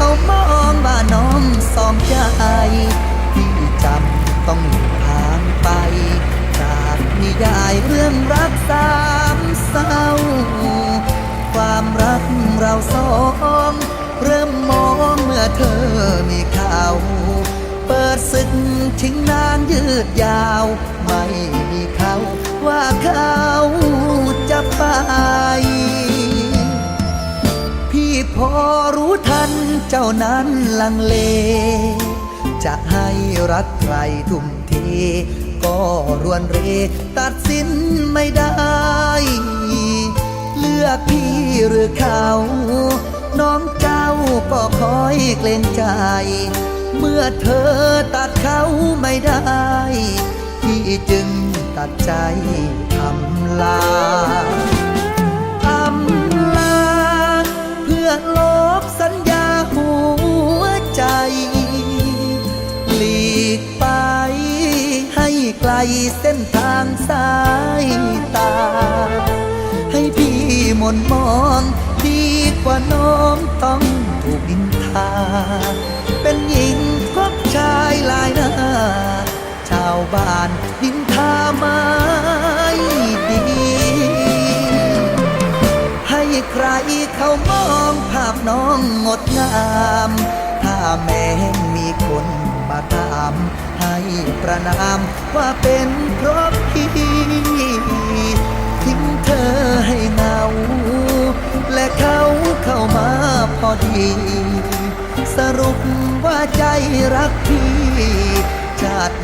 เขามองว่าน้องสองใจที่จำต้องหนีานไป จากนิยายเรื่องรักสามเศร้า ความรักเราสองเริ่มมองเมื่อเธอมีข่าว เปิดศึกทิ้งนานยืดยาวไม่ เจ้านั้นลังเล จะให้รักใครทุ่มเทก็รวนเร ตัดสินไม่ได้ เลือกพี่หรือเขา น้องเจ้าก็คอยเกรงใจ เมื่อเธอตัดเขาไม่ได้ พี่จึงตัดใจทำลา กไป ให้ไกลเส้นทางสายตา ให้พี่หมนมองดีกว่าน้องต้องถูกดินทา เป็นหญิงพบชายลายหน้า ชาวบ้านดินทาไม่ดีให้ใครเขามองภาพน้องงดงาม ถ้าแม้มีคน มาตาม ให้ประนามว่าเป็นเพราะพี่ทิ้งเธอให้เหงา และเขาเข้ามาพอดี สรุปว่าใจรักพี่ชาติ